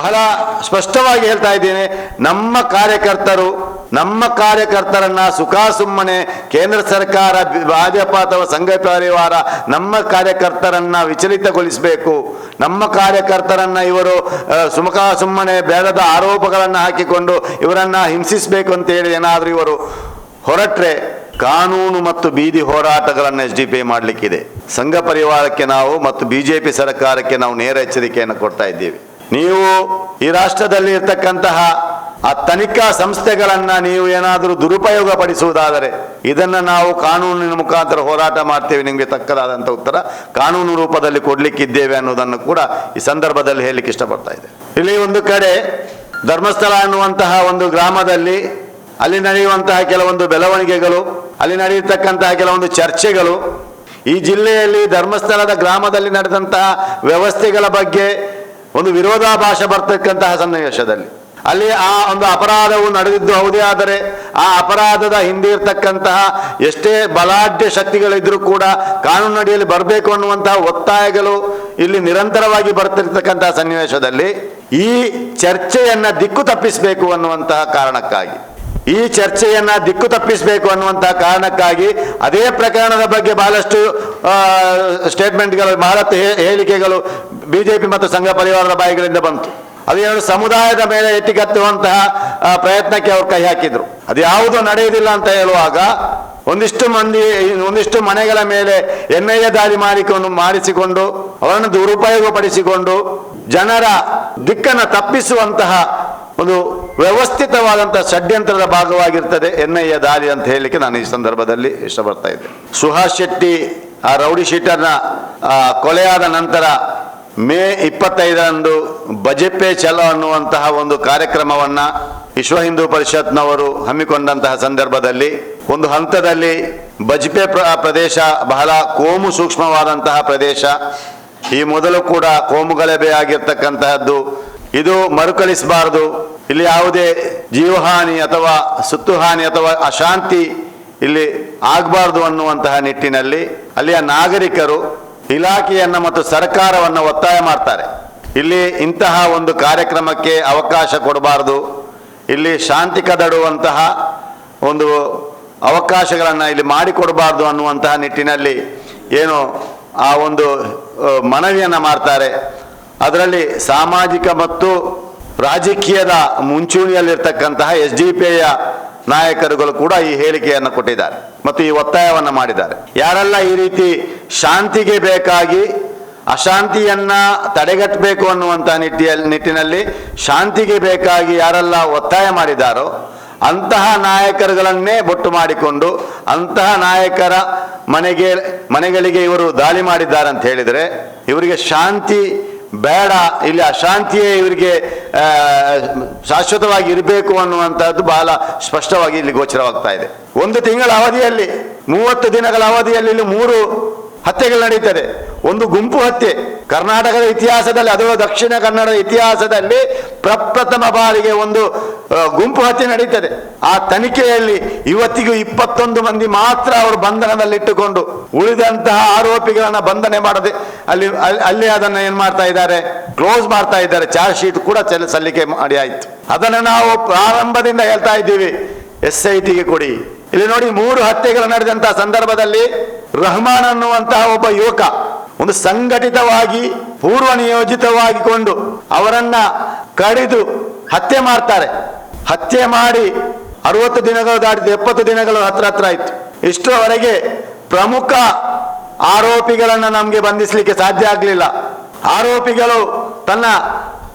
ಬಹಳ ಸ್ಪಷ್ಟವಾಗಿ ಹೇಳ್ತಾ ಇದ್ದೇನೆ, ನಮ್ಮ ಕಾರ್ಯಕರ್ತರು, ನಮ್ಮ ಕಾರ್ಯಕರ್ತರನ್ನ ಸುಖಾಸುಮ್ಮನೆ ಕೇಂದ್ರ ಸರ್ಕಾರ ಭಾಜಪ ಅಥವಾ ಸಂಘ ಪರಿವಾರ ನಮ್ಮ ಕಾರ್ಯಕರ್ತರನ್ನ ವಿಚಲಿತಗೊಳಿಸಬೇಕು. ನಮ್ಮ ಕಾರ್ಯಕರ್ತರನ್ನ ಇವರು ಸುಮಕಾಸುಮ್ಮನೆ ಸುಮ್ಮನೆ ಬೇಡದ ಆರೋಪಗಳನ್ನು ಹಾಕಿಕೊಂಡು ಇವರನ್ನ ಹಿಂಸಿಸಬೇಕು ಅಂತ ಹೇಳಿ ಏನಾದರೂ ಇವರು ಹೊರಟ್ರೆ ಕಾನೂನು ಮತ್ತು ಬೀದಿ ಹೋರಾಟಗಳನ್ನು ಎಸ್ ಡಿ ಪಿ ಮಾಡಲಿಕ್ಕಿದೆ. ಸಂಘ ಪರಿವಾರಕ್ಕೆ ನಾವು ಮತ್ತು ಬಿಜೆಪಿ ಸರ್ಕಾರಕ್ಕೆ ನಾವು ನೇರ ಎಚ್ಚರಿಕೆಯನ್ನು ಕೊಡ್ತಾ ಇದ್ದೀವಿ. ನೀವು ಈ ರಾಷ್ಟ್ರದಲ್ಲಿ ಇರ್ತಕ್ಕಂತಹ ಆ ತನಿಖಾ ಸಂಸ್ಥೆಗಳನ್ನು ನೀವು ಏನಾದರೂ ದುರುಪಯೋಗ ಪಡಿಸುವುದಾದರೆ ಇದನ್ನು ನಾವು ಕಾನೂನಿನ ಮುಖಾಂತರ ಹೋರಾಟ ಮಾಡ್ತೇವೆ. ನಿಮಗೆ ತಕ್ಕದಾದಂಥ ಉತ್ತರ ಕಾನೂನು ರೂಪದಲ್ಲಿ ಕೊಡಲಿಕ್ಕಿದ್ದೇವೆ ಅನ್ನೋದನ್ನು ಕೂಡ ಈ ಸಂದರ್ಭದಲ್ಲಿ ಹೇಳಲಿಕ್ಕೆ ಇಷ್ಟಪಡ್ತಾ ಇದೆ ಇಲ್ಲಿ ಒಂದು ಕಡೆ ಧರ್ಮಸ್ಥಳ ಅನ್ನುವಂತಹ ಒಂದು ಗ್ರಾಮದಲ್ಲಿ ಅಲ್ಲಿ ನಡೆಯುವಂತಹ ಕೆಲವೊಂದು ಬೆಳವಣಿಗೆಗಳು, ಅಲ್ಲಿ ನಡೆಯತಕ್ಕಂತಹ ಕೆಲವೊಂದು ಚರ್ಚೆಗಳು, ಈ ಜಿಲ್ಲೆಯಲ್ಲಿ ಧರ್ಮಸ್ಥಳದ ಗ್ರಾಮದಲ್ಲಿ ನಡೆದಂತಹ ವ್ಯವಸ್ಥೆಗಳ ಬಗ್ಗೆ ಒಂದು ವಿರೋಧಾಭಾಸ ಬರ್ತಕ್ಕಂತಹ ಸನ್ನಿವೇಶದಲ್ಲಿ. ಅಲ್ಲಿ ಆ ಒಂದು ಅಪರಾಧವು ನಡೆದಿದ್ದು ಹೌದೇ, ಆದರೆ ಆ ಅಪರಾಧದ ಹಿಂದೆ ಇರ್ತಕ್ಕಂತಹ ಎಷ್ಟೇ ಬಲಾಢ್ಯ ಶಕ್ತಿಗಳಿದ್ರೂ ಕೂಡ ಕಾನೂನು ಅಡಿಯಲ್ಲಿ ಬರಬೇಕು ಅನ್ನುವಂತಹ ಒತ್ತಾಯಗಳು ಇಲ್ಲಿ ನಿರಂತರವಾಗಿ ಬರ್ತಿರ್ತಕ್ಕಂತಹ ಸನ್ನಿವೇಶದಲ್ಲಿ ಈ ಚರ್ಚೆಯನ್ನ ದಿಕ್ಕು ತಪ್ಪಿಸಬೇಕು ಅನ್ನುವಂತಹ ಕಾರಣಕ್ಕಾಗಿ. ಈ ಚರ್ಚೆಯನ್ನ ದಿಕ್ಕು ತಪ್ಪಿಸಬೇಕು ಅನ್ನುವಂತಹ ಕಾರಣಕ್ಕಾಗಿ ಅದೇ ಪ್ರಕರಣದ ಬಗ್ಗೆ ಬಹಳಷ್ಟು ಸ್ಟೇಟ್ಮೆಂಟ್ಗಳು ಬಹಳಷ್ಟು ಹೇ- ಹೇಳಿಕೆಗಳು ಬಿಜೆಪಿ ಮತ್ತು ಸಂಘ ಪರಿವಾರದ ಬಾಯಿಗಳಿಂದ ಬಂತು. ಅದೇನು ಸಮುದಾಯದ ಮೇಲೆ ಎತ್ತಿಕತ್ತುವಂತಹ ಪ್ರಯತ್ನಕ್ಕೆ ಅವರು ಕೈ ಹಾಕಿದ್ರು. ಅದು ಯಾವುದು ನಡೆಯುವುದಿಲ್ಲ ಅಂತ ಹೇಳುವಾಗ ಒಂದಿಷ್ಟು ಮಂದಿ, ಒಂದಿಷ್ಟು ಮನೆಗಳ ಮೇಲೆ ಎನ್ ಐ ಎ ದಾಳಿ ಮಾಡಿಕೊಂಡು, ಮಾಡಿಸಿಕೊಂಡು, ಅವರನ್ನು ದುರುಪಯೋಗಪಡಿಸಿಕೊಂಡು ಜನರ ದಿಕ್ಕನ್ನು ತಪ್ಪಿಸುವಂತಹ ಒಂದು ವ್ಯವಸ್ಥಿತವಾದಂತಹ ಷಡ್ಯಂತ್ರದ ಭಾಗವಾಗಿರ್ತದೆ ಎನ್ ಐ ದಾಳಿ ಅಂತ ಹೇಳಲಿಕ್ಕೆ ನಾನು ಈ ಸಂದರ್ಭದಲ್ಲಿ ಇಷ್ಟಪಡ್ತಾ ಇದ್ದೆ ಸುಹಾಸ್ ಶೆಟ್ಟಿ ಆ ರೌಡಿ ಶೀಟರ್ನ ಕೊಲೆಯಾದ ನಂತರ ಮೇ ಇಪ್ಪತ್ತೈದರಂದು ಬಜೆಪೆ ಚಲೋ ಅನ್ನುವಂತಹ ಒಂದು ಕಾರ್ಯಕ್ರಮವನ್ನು ವಿಶ್ವ ಹಿಂದೂ ಪರಿಷತ್ನವರು ಹಮ್ಮಿಕೊಂಡಂತಹ ಸಂದರ್ಭದಲ್ಲಿ, ಒಂದು ಹಂತದಲ್ಲಿ ಬಜಪೆ ಪ್ರ- ಪ್ರದೇಶ ಬಹಳ ಕೋಮು ಸೂಕ್ಷ್ಮವಾದಂತಹ ಪ್ರದೇಶ. ಈ ಮೊದಲು ಕೂಡ ಕೋಮು ಗಲಭೆ ಆಗಿರ್ತಕ್ಕಂತಹದ್ದು. ಇದು ಮರುಕಳಿಸಬಾರದು. ಇಲ್ಲಿ ಯಾವುದೇ ಜೀವಹಾನಿ ಅಥವಾ ಸುತ್ತುಹಾನಿ ಅಥವಾ ಅಶಾಂತಿ ಇಲ್ಲಿ ಆಗಬಾರ್ದು ಅನ್ನುವಂತಹ ನಿಟ್ಟಿನಲ್ಲಿ ಅಲ್ಲಿಯ ನಾಗರಿಕರು ಇಲಾಖೆಯನ್ನ ಮತ್ತು ಸರ್ಕಾರವನ್ನು ಒತ್ತಾಯ ಮಾಡ್ತಾರೆ. ಇಲ್ಲಿ ಇಂತಹ ಒಂದು ಕಾರ್ಯಕ್ರಮಕ್ಕೆ ಅವಕಾಶ ಕೊಡಬಾರದು. ಇಲ್ಲಿ ಶಾಂತಿ ಕದಡುವಂತಹ ಒಂದು ಅವಕಾಶಗಳನ್ನು ಇಲ್ಲಿ ಮಾಡಿಕೊಡಬಾರ್ದು ಅನ್ನುವಂತಹ ನಿಟ್ಟಿನಲ್ಲಿ ಏನು ಆ ಒಂದು ಮನವಿಯನ್ನು ಮಾಡ್ತಾರೆ. ಅದರಲ್ಲಿ ಸಾಮಾಜಿಕ ಮತ್ತು ರಾಜಕೀಯದ ಮುಂಚೂಣಿಯಲ್ಲಿರ್ತಕ್ಕಂತಹ ಎಸ್ ಡಿ ಪಿ ನಾಯಕರುಗಳು ಕೂಡ ಈ ಹೇಳಿಕೆಯನ್ನು ಕೊಟ್ಟಿದ್ದಾರೆ ಮತ್ತು ಈ ಒತ್ತಾಯವನ್ನು ಮಾಡಿದ್ದಾರೆ. ಯಾರೆಲ್ಲ ಈ ರೀತಿ ಶಾಂತಿಗೆ ಬೇಕಾಗಿ ಅಶಾಂತಿಯನ್ನ ತಡೆಗಟ್ಟಬೇಕು ಅನ್ನುವಂತಹ ನಿಟ್ಟಿಯಲ್ಲಿ ನಿಟ್ಟಿನಲ್ಲಿ ಶಾಂತಿಗೆ ಬೇಕಾಗಿ ಯಾರೆಲ್ಲ ಒತ್ತಾಯ ಮಾಡಿದಾರೋ ಅಂತಹ ನಾಯಕರುಗಳನ್ನೇ ಬೊಟ್ಟು ಮಾಡಿಕೊಂಡು ಅಂತಹ ನಾಯಕರ ಮನೆಗೆ, ಮನೆಗಳಿಗೆ ಇವರು ದಾಳಿ ಮಾಡಿದ್ದಾರೆ ಅಂತ ಹೇಳಿದರೆ, ಇವರಿಗೆ ಶಾಂತಿ ಬೇಡ, ಇಲ್ಲಿ ಅಶಾಂತಿಯೇ ಇವರಿಗೆ ಶಾಶ್ವತವಾಗಿ ಇರಬೇಕು ಅನ್ನುವಂಥದ್ದು ಬಹಳ ಸ್ಪಷ್ಟವಾಗಿ ಇಲ್ಲಿ ಗೋಚರವಾಗ್ತಾ ಇದೆ. ಒಂದು ತಿಂಗಳ ಅವಧಿಯಲ್ಲಿ, ಮೂವತ್ತು ದಿನಗಳ ಅವಧಿಯಲ್ಲಿ ಇಲ್ಲಿ ಮೂರು ಹತ್ಯೆಗಳು ನಡೀತದೆ ಒಂದು ಗುಂಪು ಹತ್ಯೆ. ಕರ್ನಾಟಕದ ಇತಿಹಾಸದಲ್ಲಿ ಅದು ದಕ್ಷಿಣ ಕನ್ನಡದ ಇತಿಹಾಸದಲ್ಲಿ ಪ್ರಪ್ರಥಮ ಬಾರಿಗೆ ಒಂದು ಗುಂಪು ಹತ್ಯೆ ನಡೀತದೆ. ಆ ತನಿಖೆಯಲ್ಲಿ ಇವತ್ತಿಗೂ ಇಪ್ಪತ್ತೊಂದು ಮಂದಿ ಮಾತ್ರ ಅವರು ಬಂಧನದಲ್ಲಿಟ್ಟುಕೊಂಡು, ಉಳಿದಂತಹ ಆರೋಪಿಗಳನ್ನ ಬಂಧನೆ ಮಾಡದೆ, ಅಲ್ಲಿ, ಅಲ್ಲಿ- ಅದನ್ನ ಏನ್ ಮಾಡ್ತಾ ಇದ್ದಾರೆ? ಕ್ಲೋಸ್ ಮಾಡ್ತಾ ಇದ್ದಾರೆ. ಚಾರ್ಜ್ ಶೀಟ್ ಕೂಡ ಸಲ್ಲಿಕೆ ಮಾಡಿ ಆಯ್ತು. ಅದನ್ನು ನಾವು ಪ್ರಾರಂಭದಿಂದ ಹೇಳ್ತಾ ಇದ್ದೀವಿ. ಎಸ್ ಐ ಟಿಗೆ ಕೊಡಿ. ಇಲ್ಲಿ ನೋಡಿ ಮೂರು ಹತ್ಯೆಗಳು ನಡೆದಂತಹ ಸಂದರ್ಭದಲ್ಲಿ ರಹಮಾನ್ ಅನ್ನುವಂತಹ ಒಬ್ಬ ಯುವಕ ಒಂದು ಸಂಘಟಿತವಾಗಿ ಪೂರ್ವ ನಿಯೋಜಿತವಾಗಿಕೊಂಡು ಅವರನ್ನ ಕಡಿದು ಹತ್ಯೆ ಮಾಡ್ತಾರೆ. ಹತ್ಯೆ ಮಾಡಿ ಅರವತ್ತು ದಿನಗಳು ದಾಟಿದ ಎಪ್ಪತ್ತು ದಿನಗಳು ಹತ್ರ ಹತ್ರ ಆಯ್ತು. ಇಷ್ಟರವರೆಗೆ ಪ್ರಮುಖ ಆರೋಪಿಗಳನ್ನ ನಮಗೆ ಬಂಧಿಸಲಿಕ್ಕೆ ಸಾಧ್ಯ ಆಗಲಿಲ್ಲ. ಆರೋಪಿಗಳು ತನ್ನ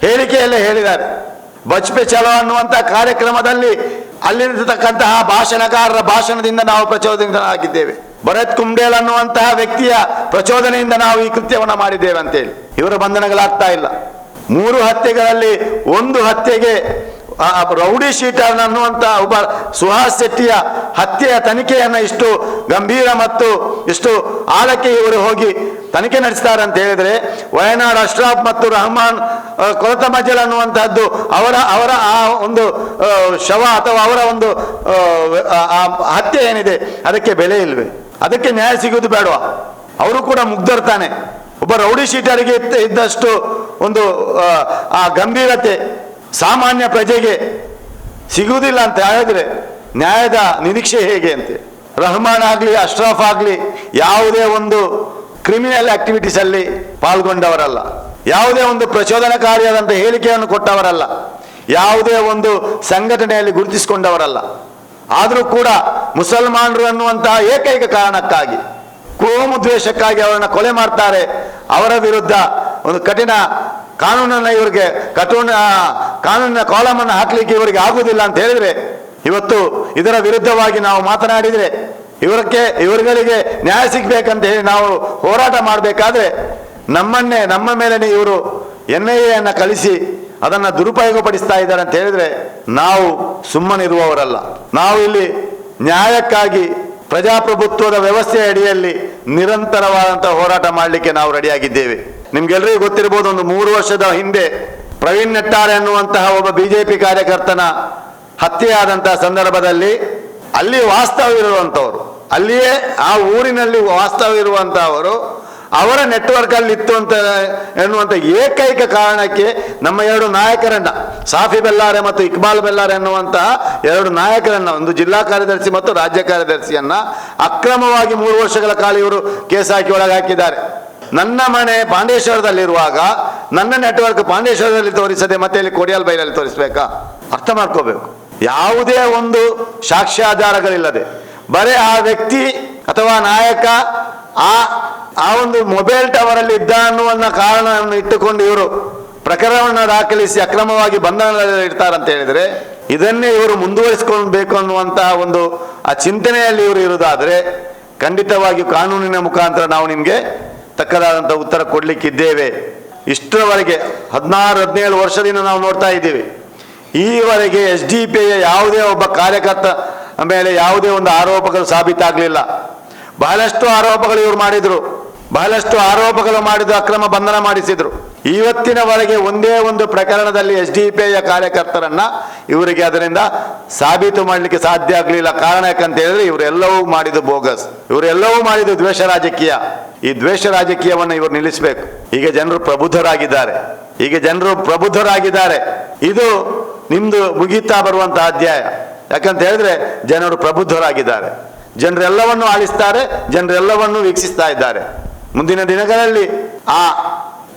ಹೇಳಿಕೆಯಲ್ಲೇ ಹೇಳಿದ್ದಾರೆ. ಬಜ್ಪೆ ಚಲೋ ಅನ್ನುವಂತಹ ಕಾರ್ಯಕ್ರಮದಲ್ಲಿ ಅಲ್ಲಿರತಕ್ಕಂತಹ ಭಾಷಣಕಾರರ ಭಾಷಣದಿಂದ ನಾವು ಪ್ರಚೋದನೆಯಾಗಿದ್ದೇವೆ ಭರತ್ ಕುಂಬೇಲ್ ಅನ್ನುವಂತಹ ವ್ಯಕ್ತಿಯ ಪ್ರಚೋದನೆಯಿಂದ ನಾವು ಈ ಕೃತ್ಯವನ್ನು ಮಾಡಿದ್ದೇವೆ ಅಂತೇಳಿ. ಇವರ ಬಂಧನಗಳಾಗ್ತಾ ಇಲ್ಲ. ಮೂರು ಹತ್ಯೆಗಳಲ್ಲಿ ಒಂದು ಹತ್ಯೆಗೆ ರೌಡಿ ಶೀಟರ್ ಅನ್ನುವಂತಹ ಒಬ್ಬ ಸುಹಾಸ್ ಶೆಟ್ಟಿಯ ಹತ್ಯೆಯ ತನಿಖೆಯನ್ನು ಇಷ್ಟು ಗಂಭೀರ ಮತ್ತು ಇಷ್ಟು ಆಳಕ್ಕೆ ಇವರು ಹೋಗಿ ತನಿಖೆ ನಡೆಸ್ತಾರೆ ಅಂತ ಹೇಳಿದ್ರೆ, ವಯನಾಡ್ ಅಶ್ರಾಫ್ ಮತ್ತು ರಹಮಾನ್ ಕೊರತ ಮಜಲ್ ಅನ್ನುವಂತಹದ್ದು ಅವರ ಅವರ ಆ ಒಂದು ಶವ ಅಥವಾ ಅವರ ಒಂದು ಹತ್ಯೆ ಏನಿದೆ, ಅದಕ್ಕೆ ಬೆಲೆ ಇಲ್ವೇ? ಅದಕ್ಕೆ ನ್ಯಾಯ ಸಿಗೋದು ಬೇಡವಾ? ಅವರು ಕೂಡ ಮುಗ್ಧರ್ತಾನೆ ಒಬ್ಬ ರೌಡಿ ಶೀಟರಿಗೆ ಇದ್ದಷ್ಟು ಒಂದು ಆ, ಗಂಭೀರತೆ ಸಾಮಾನ್ಯ ಪ್ರಜೆಗೆ ಸಿಗುವುದಿಲ್ಲ ಅಂತ ಹೇಳಿದ್ರೆ ನ್ಯಾಯದ ನಿರೀಕ್ಷೆ ಹೇಗೆ ಅಂತ? ರಹಮಾನ್ ಆಗಲಿ ಅಶ್ರಫ್ ಆಗಲಿ ಯಾವುದೇ ಒಂದು ಕ್ರಿಮಿನಲ್ ಆಕ್ಟಿವಿಟೀಸ್ ಅಲ್ಲಿ ಪಾಲ್ಗೊಂಡವರಲ್ಲ. ಯಾವುದೇ ಒಂದು ಪ್ರಚೋದನಕಾರಿಯಾದಂಥ ಹೇಳಿಕೆಯನ್ನು ಕೊಟ್ಟವರಲ್ಲ. ಯಾವುದೇ ಒಂದು ಸಂಘಟನೆಯಲ್ಲಿ ಗುರುತಿಸಿಕೊಂಡವರಲ್ಲ. ಆದರೂ ಕೂಡ ಮುಸಲ್ಮಾನರು ಅನ್ನುವಂತಹ ಏಕೈಕ ಕಾರಣಕ್ಕಾಗಿ, ಕೋಮು ದ್ವೇಷಕ್ಕಾಗಿ ಅವರನ್ನು ಕೊಲೆ ಮಾಡ್ತಾರೆ. ಅವರ ವಿರುದ್ಧ ಒಂದು ಕಠಿಣ ಕಾನೂನನ್ನು ಇವರಿಗೆ, ಕಠೋಣ ಕಾನೂನಿನ ಕಾಲಮನ್ನು ಹಾಕಲಿಕ್ಕೆ ಇವರಿಗೆ ಆಗುವುದಿಲ್ಲ ಅಂತ ಹೇಳಿದ್ರೆ, ಇವತ್ತು ಇದರ ವಿರುದ್ಧವಾಗಿ ನಾವು ಮಾತನಾಡಿದರೆ, ಇವರಕ್ಕೆ, ಇವರುಗಳಿಗೆ ನ್ಯಾಯ ಸಿಗಬೇಕಂತ ಹೇಳಿ ನಾವು ಹೋರಾಟ ಮಾಡಬೇಕಾದ್ರೆ ನಮ್ಮನ್ನೇ, ನಮ್ಮ ಮೇಲೇ ಇವರು ಎನ್ ಐ ಎನ್ನು ಕಳಿಸಿ ಅದನ್ನ ದುರುಪಯೋಗಪಡಿಸ್ತಾ ಇದ್ದಾರೆ ಅಂತ ಹೇಳಿದ್ರೆ ನಾವು ಸುಮ್ಮನಿರುವವರಲ್ಲ. ನಾವು ಇಲ್ಲಿ ನ್ಯಾಯಕ್ಕಾಗಿ ಪ್ರಜಾಪ್ರಭುತ್ವದ ವ್ಯವಸ್ಥೆಯ ಅಡಿಯಲ್ಲಿ ನಿರಂತರವಾದಂಥ ಹೋರಾಟ ಮಾಡಲಿಕ್ಕೆ ನಾವು ರೆಡಿಯಾಗಿದ್ದೇವೆ. ನಿಮ್ಗೆಲ್ಲರಿಗೂ ಗೊತ್ತಿರಬಹುದು ಒಂದು ಮೂರು ವರ್ಷದ ಹಿಂದೆ ಪ್ರವೀಣ್ ನೆಟ್ಟಾರೆ ಅನ್ನುವಂತಹ ಒಬ್ಬ ಬಿಜೆಪಿ ಕಾರ್ಯಕರ್ತನ ಹತ್ಯೆಯಾದಂತಹ ಸಂದರ್ಭದಲ್ಲಿ ಅಲ್ಲಿ ವಾಸ್ತವ ಇರುವಂತವರು. ಅಲ್ಲಿಯೇ ಆ ಊರಿನಲ್ಲಿ ವಾಸ್ತವ ಇರುವಂತಹವರು ಅವರ ನೆಟ್ವರ್ಕ್ ಅಲ್ಲಿ ಇತ್ತು ಅಂತ ಎನ್ನುವಂತ ಏಕೈಕ ಕಾರಣಕ್ಕೆ ನಮ್ಮ ಎರಡು ನಾಯಕರನ್ನ ಸಾಫಿ ಬೆಲ್ಲಾರೆ ಮತ್ತು ಇಕ್ಬಾಲ್ ಬೆಲ್ಲಾರೆ ಎನ್ನುವಂತಹ ಎರಡು ನಾಯಕರನ್ನ, ಒಂದು ಜಿಲ್ಲಾ ಕಾರ್ಯದರ್ಶಿ ಮತ್ತು ರಾಜ್ಯ ಕಾರ್ಯದರ್ಶಿಯನ್ನ ಅಕ್ರಮವಾಗಿ ಮೂರು ವರ್ಷಗಳ ಕಾಲ ಇವರು ಕೇಸ್ ಹಾಕಿ ಒಳಗಾಕಿದ್ದಾರೆ. ನನ್ನ ಮನೆ ಪಾಂಡೇಶ್ವರದಲ್ಲಿರುವಾಗ ನನ್ನ ನೆಟ್ವರ್ಕ್ ಪಾಂಡೇಶ್ವರದಲ್ಲಿ ತೋರಿಸದೆ ಮತ್ತೆ ಇಲ್ಲಿ ಕೊಡಿಯಾಲ್ ಬೈಲಲ್ಲಿ ತೋರಿಸ್ಬೇಕಾ? ಅರ್ಥ ಮಾಡ್ಕೋಬೇಕು. ಯಾವುದೇ ಒಂದು ಸಾಕ್ಷ್ಯಾಧಾರಗಳಿಲ್ಲದೆ ಬರೇ ಆ ವ್ಯಕ್ತಿ ಅಥವಾ ನಾಯಕ ಆ ಆ ಒಂದು ಮೊಬೈಲ್ ಟವರ್ ಅಲ್ಲಿ ಇದ್ದ ಅನ್ನುವ ಕಾರಣವನ್ನು ಇಟ್ಟುಕೊಂಡು ಇವರು ಪ್ರಕರಣವನ್ನು ದಾಖಲಿಸಿ ಅಕ್ರಮವಾಗಿ ಬಂಧನದಲ್ಲಿ ಇಡ್ತಾರಂತ ಹೇಳಿದ್ರೆ, ಇದನ್ನೇ ಇವರು ಮುಂದುವರಿಸಿಕೊಳ್ಬೇಕು ಅನ್ನುವಂತಹ ಒಂದು, ಆ ಚಿಂತನೆಯಲ್ಲಿ ಇವರು ಇರುವುದಾದ್ರೆ ಖಂಡಿತವಾಗಿ ಕಾನೂನಿನ ಮುಖಾಂತರ ನಾವು ನಿಮಗೆ ತಕ್ಕದಾದಂತಹ ಉತ್ತರ ಕೊಡ್ಲಿಕ್ಕಿದ್ದೇವೆ. ಇಷ್ಟರವರೆಗೆ, ಹದಿನಾರು, ಹದಿನೇಳು ವರ್ಷದಿಂದ ನಾವು ನೋಡ್ತಾ ಇದ್ದೀವಿ. ಈವರೆಗೆ ಎಸ್ ಡಿ ಪಿ ಯಾವುದೇ ಒಬ್ಬ ಕಾರ್ಯಕರ್ತ ಮೇಲೆ ಯಾವುದೇ ಒಂದು ಆರೋಪಗಳು ಸಾಬೀತಾಗಲಿಲ್ಲ. ಬಹಳಷ್ಟು ಆರೋಪಗಳು ಇವರು ಮಾಡಿದ್ರು. ಬಹಳಷ್ಟು ಆರೋಪಗಳು ಮಾಡಿದ್ದು ಅಕ್ರಮ ಬಂಧನ ಮಾಡಿಸಿದ್ರು. ಇವತ್ತಿನವರೆಗೆ ಒಂದೇ ಒಂದು ಪ್ರಕರಣದಲ್ಲಿ ಎಸ್ ಡಿ ಪಿ ಕಾರ್ಯಕರ್ತರನ್ನ ಇವರಿಗೆ ಅದರಿಂದ ಸಾಬೀತು ಮಾಡಲಿಕ್ಕೆ ಸಾಧ್ಯ ಆಗಲಿಲ್ಲ. ಕಾರಣ ಯಾಕಂತ ಹೇಳಿದ್ರೆ ಇವರೆಲ್ಲವೂ ಮಾಡಿದ್ದು ಬೋಗಸ್. ಇವರೆಲ್ಲವೂ ಮಾಡಿದ್ದು ದ್ವೇಷ ರಾಜಕೀಯ. ಈ ದ್ವೇಷ ರಾಜಕೀಯವನ್ನು ಇವರು ನಿಲ್ಲಿಸಬೇಕು. ಈಗ ಜನರು ಪ್ರಬುದ್ಧರಾಗಿದ್ದಾರೆ. ಈಗ ಜನರು ಪ್ರಬುದ್ಧರಾಗಿದ್ದಾರೆ. ಇದು ನಿಮ್ದು ಮುಗಿತಾ ಬರುವಂತಹ ಅಧ್ಯಾಯ. ಯಾಕಂತ ಹೇಳಿದ್ರೆ ಜನರು ಪ್ರಬುದ್ಧರಾಗಿದ್ದಾರೆ. ಜನರೆಲ್ಲವನ್ನು ಆಳಿಸ್ತಾರೆ, ಜನರೆಲ್ಲವನ್ನು ವೀಕ್ಷಿಸ್ತಾ ಇದ್ದಾರೆ. ಮುಂದಿನ ದಿನಗಳಲ್ಲಿ ಆ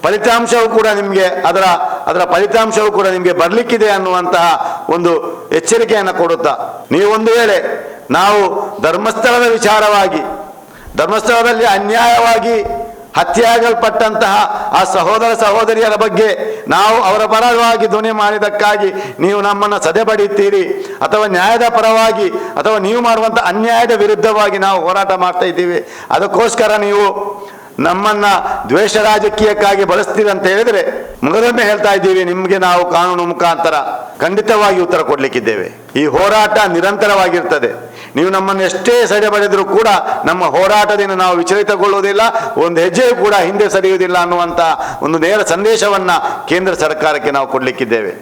ಫಲಿತಾಂಶವು ಕೂಡ ನಿಮಗೆ ಅದರ ಅದರ ಫಲಿತಾಂಶವು ಕೂಡ ನಿಮಗೆ ಬರಲಿಕ್ಕಿದೆ ಅನ್ನುವಂತಹ ಒಂದು ಎಚ್ಚರಿಕೆಯನ್ನು ಕೊಡುತ್ತಾ. ನೀವು ಒಂದು ವೇಳೆ ನಾವು ಧರ್ಮಸ್ಥಳದ ವಿಚಾರವಾಗಿ, ಧರ್ಮಸ್ಥಳದಲ್ಲಿ ಅನ್ಯಾಯವಾಗಿ ಹತ್ಯೆಯಾಗಲ್ಪಟ್ಟಂತಹ ಆ ಸಹೋದರ ಸಹೋದರಿಯರ ಬಗ್ಗೆ ನಾವು ಅವರ ಪರವಾಗಿ ಧ್ವನಿ ಮಾಡಿದಕ್ಕಾಗಿ ನೀವು ನಮ್ಮನ್ನು ಸದೆ ಪಡೆಯುತ್ತೀರಿ ಅಥವಾ ನ್ಯಾಯದ ಪರವಾಗಿ, ಅಥವಾ ನೀವು ಮಾಡುವಂಥ ಅನ್ಯಾಯದ ವಿರುದ್ಧವಾಗಿ ನಾವು ಹೋರಾಟ ಮಾಡ್ತಾ ಇದ್ದೀವಿ. ಅದಕ್ಕೋಸ್ಕರ ನೀವು ನಮ್ಮನ್ನ ದ್ವೇಷ ರಾಜಕೀಯಕ್ಕಾಗಿ ಬಳಸ್ತೀರಿ ಅಂತ ಹೇಳಿದ್ರೆ ಮೊದಲೊಮ್ಮೆ ಹೇಳ್ತಾ ಇದ್ದೀವಿ, ನಿಮಗೆ ನಾವು ಕಾನೂನು ಮುಖಾಂತರ ಖಂಡಿತವಾಗಿ ಉತ್ತರ ಕೊಡ್ಲಿಕ್ಕಿದ್ದೇವೆ. ಈ ಹೋರಾಟ ನಿರಂತರವಾಗಿರ್ತದೆ. ನೀವು ನಮ್ಮನ್ನು ಎಷ್ಟೇ ಬಡಿದ್ರು ಕೂಡ ನಮ್ಮ ಹೋರಾಟದಿಂದ ನಾವು ವಿಚಲಿತಗೊಳ್ಳುವುದಿಲ್ಲ, ಒಂದು ಹೆಜ್ಜೆಯೂ ಕೂಡ ಹಿಂದೆ ಸರಿಯುವುದಿಲ್ಲ ಅನ್ನುವಂತ ಒಂದು ನೇರ ಸಂದೇಶವನ್ನ ಕೇಂದ್ರ ಸರ್ಕಾರಕ್ಕೆ ನಾವು ಕೊಡ್ಲಿಕ್ಕಿದ್ದೇವೆ.